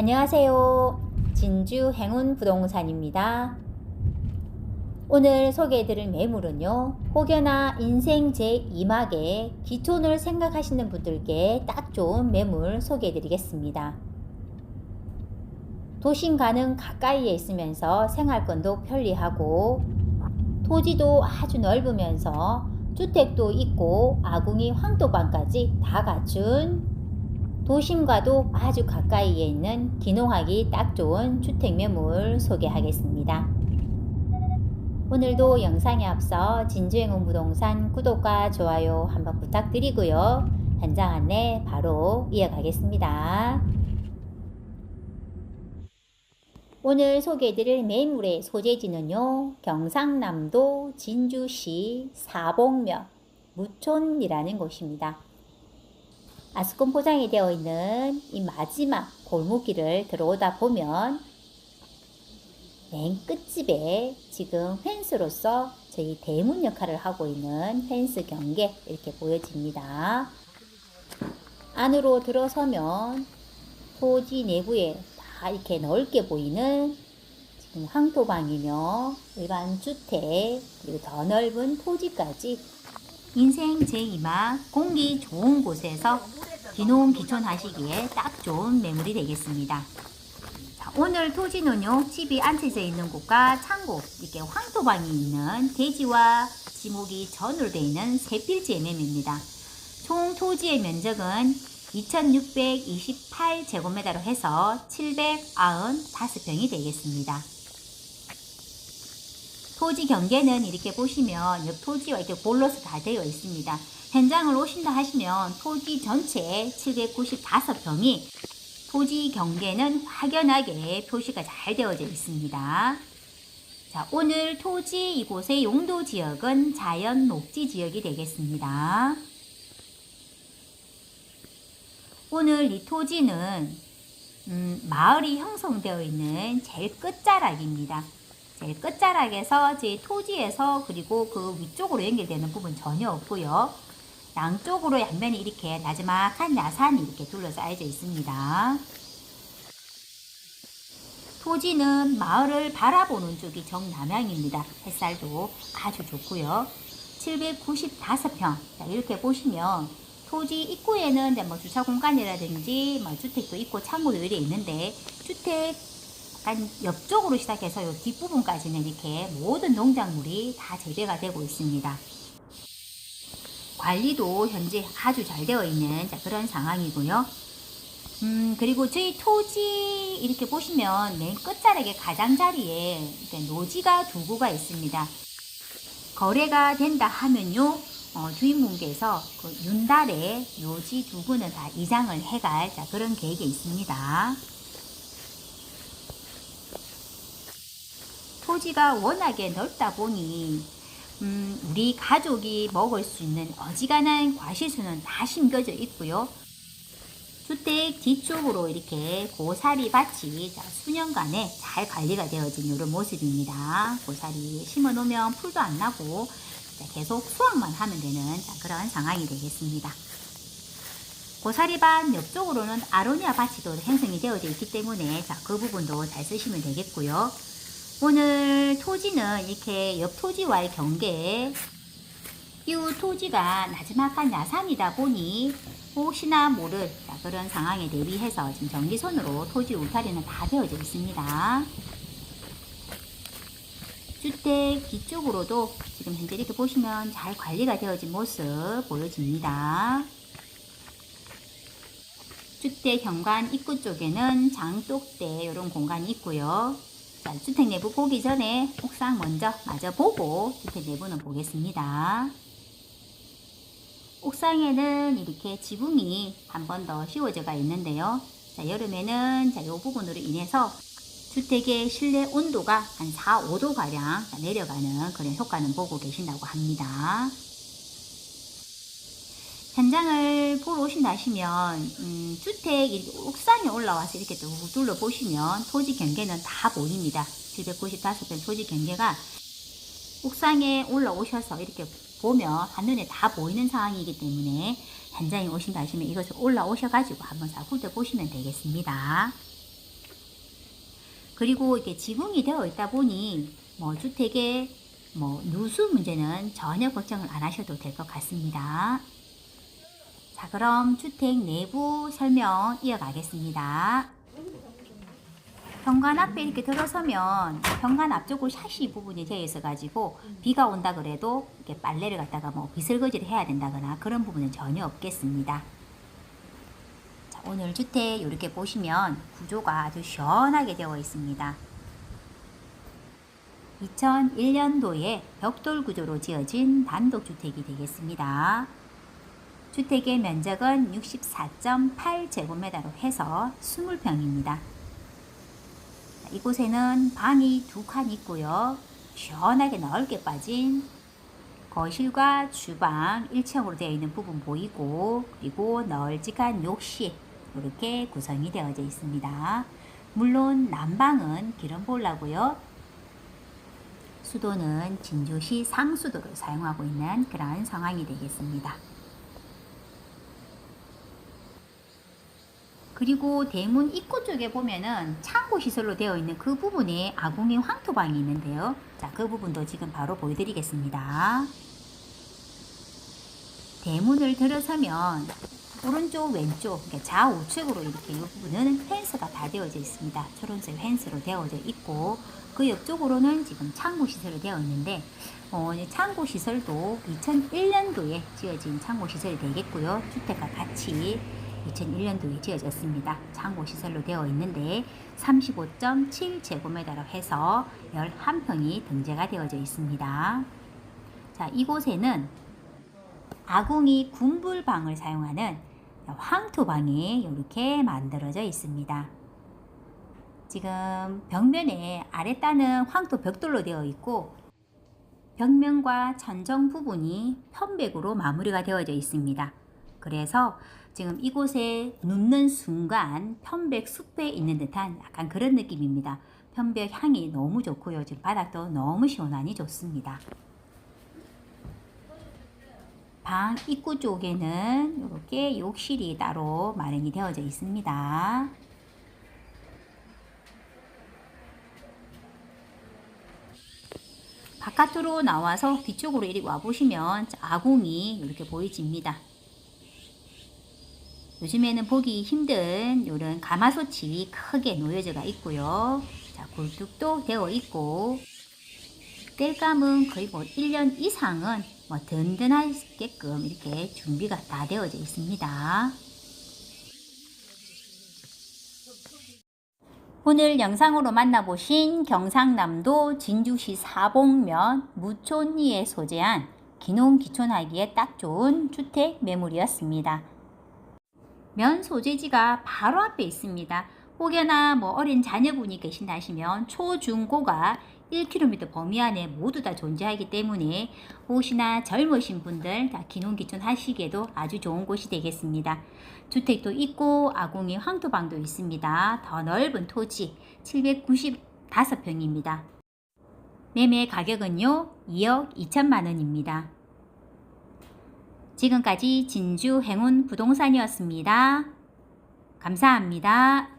안녕하세요. 진주 행운 부동산입니다. 오늘 소개해드릴 매물은요, 혹여나 인생 제2막에 기촌을 생각하시는 분들께 딱 좋은 매물 소개해드리겠습니다. 도심가는 가까이에 있으면서 생활권도 편리하고, 토지도 아주 넓으면서 주택도 있고, 아궁이 황토방까지 다 갖춘 도심과도 아주 가까이에 있는 기농하기 딱 좋은 주택 매물 소개하겠습니다. 오늘도 영상에 앞서 진주행운 부동산 구독과 좋아요 한번 부탁드리고요. 현장 안내 바로 이어가겠습니다. 오늘 소개해드릴 매물의 소재지는요, 경상남도 진주시 사봉면 무촌이라는 곳입니다. 아스콘 포장이 되어 있는 이 마지막 골목길을 들어오다 보면 맨 끝집에 지금 펜스로서 저희 대문 역할을 하고 있는 펜스 경계 이렇게 보여집니다. 안으로 들어서면 토지 내부에 다 이렇게 넓게 보이는 지금 황토방이며 일반 주택 그리고 더 넓은 토지까지 인생 제2막 공기 좋은 곳에서 기농 기촌하시기에 딱 좋은 매물이 되겠습니다. 자, 오늘 토지는요, 집이 앉혀져 있는 곳과 창고, 이렇게 황토방이 있는 대지와 지목이 전으로 있는 세 필지의 매매입니다. 총 토지의 면적은 2628제곱미터로 해서 795평이 되겠습니다. 토지 경계는 이렇게 보시면 옆 토지와 이렇게 볼로스 다 되어 있습니다. 현장을 오신다 하시면 토지 전체 795평이 토지 경계는 확연하게 표시가 잘 되어져 있습니다. 자, 오늘 토지 이곳의 용도 지역은 자연 녹지 지역이 되겠습니다. 오늘 이 토지는 음, 마을이 형성되어 있는 제일 끝자락입니다. 제일 끝자락에서 제 토지에서 그리고 그 위쪽으로 연결되는 부분 전혀 없고요. 양쪽으로 양면이 이렇게 나지막한 야산이 이렇게 둘러싸여져 있습니다. 토지는 마을을 바라보는 쪽이 정남향입니다. 햇살도 아주 좋고요. 795평. 이렇게 보시면 토지 입구에는 뭐 주차 공간이라든지 뭐 주택도 있고 창고도 이렇게 있는데 주택 약간 옆쪽으로 시작해서 이 뒷부분까지는 이렇게 모든 농작물이 다 재배가 되고 있습니다. 관리도 현재 아주 잘 되어 있는 그런 상황이고요. 음, 그리고 저희 토지 이렇게 보시면 맨 끝자락에 가장자리에 노지가 두 구가 있습니다. 거래가 된다 하면요. 어, 주인분께서 그 윤달에 노지 두 구는 다 이장을 해갈 자, 그런 계획이 있습니다. 토지가 워낙에 넓다 보니 음, 우리 가족이 먹을 수 있는 어지간한 과실수는 다 심겨져 있고요. 주택 뒤쪽으로 이렇게 고사리 밭이 수년간에 잘 관리가 되어진 이런 모습입니다. 고사리 심어 놓으면 풀도 안 나고 계속 수확만 하면 되는 그런 상황이 되겠습니다. 고사리 밭 옆쪽으로는 아로니아 밭이 또 형성이 되어져 있기 때문에 그 부분도 잘 쓰시면 되겠고요. 오늘 토지는 이렇게 옆 토지와의 경계에 이 토지가 나지막한 야산이다 보니 혹시나 모를 그런 상황에 대비해서 지금 전기선으로 토지 울타리는 다 되어져 있습니다. 주택 뒤쪽으로도 지금 현재 이렇게 보시면 잘 관리가 되어진 모습 보여집니다. 주택 현관 입구 쪽에는 장독대 이런 공간이 있고요. 자, 주택 내부 보기 전에 옥상 먼저 마저 보고 주택 내부는 보겠습니다. 옥상에는 이렇게 지붕이 한 번 더 씌워져가 있는데요. 자, 여름에는 자, 이 부분으로 인해서 주택의 실내 온도가 한 4, 5도 가량 내려가는 그런 효과는 보고 계신다고 합니다. 현장을 보러 오신다 하시면 음, 주택 옥상에 올라와서 이렇게 쭉 둘러보시면 토지 경계는 다 보입니다. 795평 토지 경계가 옥상에 올라오셔서 이렇게 보면 한눈에 다 보이는 상황이기 때문에 현장에 오신다 하시면 이것을 올라오셔가지고 한번 싹 훑어보시면 되겠습니다. 그리고 이렇게 지붕이 되어 있다 보니 뭐 주택의 뭐 누수 문제는 전혀 걱정을 안 하셔도 될 것 같습니다. 자, 그럼 주택 내부 설명 이어가겠습니다. 현관 앞에 이렇게 들어서면 현관 앞쪽으로 샤시 부분이 되어 있어 가지고 비가 온다 그래도 이렇게 빨래를 갖다가 뭐 비설거지를 해야 된다거나 그런 부분은 전혀 없겠습니다. 자, 오늘 주택 이렇게 보시면 구조가 아주 시원하게 되어 있습니다. 2001년도에 벽돌 구조로 지어진 단독주택이 되겠습니다. 주택의 면적은 64.8제곱미터로 해서 20평입니다. 이곳에는 방이 두 칸 있고요. 시원하게 넓게 빠진 거실과 주방 1층으로 되어 있는 부분 보이고 그리고 널찍한 욕실 이렇게 구성이 되어져 있습니다. 물론 난방은 기름보일러고요. 수도는 진주시 상수도를 사용하고 있는 그런 상황이 되겠습니다. 그리고 대문 입구 쪽에 보면은 창고 시설로 되어 있는 그 부분에 아궁이 황토방이 있는데요. 자, 그 부분도 지금 바로 보여드리겠습니다. 대문을 들어서면 오른쪽 왼쪽 좌우측으로 이렇게 이 부분은 펜스가 다 되어져 있습니다. 초록색 펜스로 되어져 있고 그 옆쪽으로는 지금 창고 시설이 되어 있는데 어, 이 창고 시설도 2001년도에 지어진 창고 시설이 되겠고요. 주택과 같이 2001년도에 지어졌습니다. 창고 시설로 되어 있는데 35.7제곱미터로 해서 11평이 등재가 되어져 있습니다. 자, 이곳에는 아궁이 군불방을 사용하는 황토방이 이렇게 만들어져 있습니다. 지금 벽면에 아랫단은 황토 벽돌로 되어 있고 벽면과 천정 부분이 편백으로 마무리가 되어져 있습니다. 그래서 지금 이곳에 눕는 순간 편백 숲에 있는 듯한 약간 그런 느낌입니다. 편백 향이 너무 좋고요. 지금 바닥도 너무 시원하니 좋습니다. 방 입구 쪽에는 이렇게 욕실이 따로 마련이 되어져 있습니다. 바깥으로 나와서 뒤쪽으로 이리 와보시면 아궁이 이렇게 보이집니다. 요즘에는 보기 힘든 이런 가마솥이 크게 놓여져가 있고요. 자, 굴뚝도 되어 있고 땔감은 거의 뭐 1년 이상은 뭐 든든하게끔 이렇게 준비가 다 되어져 있습니다. 오늘 영상으로 만나보신 경상남도 진주시 사봉면 무촌리에 소재한 기농 기촌하기에 딱 좋은 주택 매물이었습니다. 면 소재지가 바로 앞에 있습니다. 혹여나 뭐 어린 자녀분이 계신다 하시면 초 중 고가 1km 범위 안에 모두 다 존재하기 때문에 혹시나 젊으신 분들 다 기농기촌 하시기에도 아주 좋은 곳이 되겠습니다. 주택도 있고 아궁이 황토방도 있습니다. 더 넓은 토지 795평입니다. 매매 가격은요 2억 2천만 원입니다. 지금까지 진주 행운 부동산이었습니다. 감사합니다.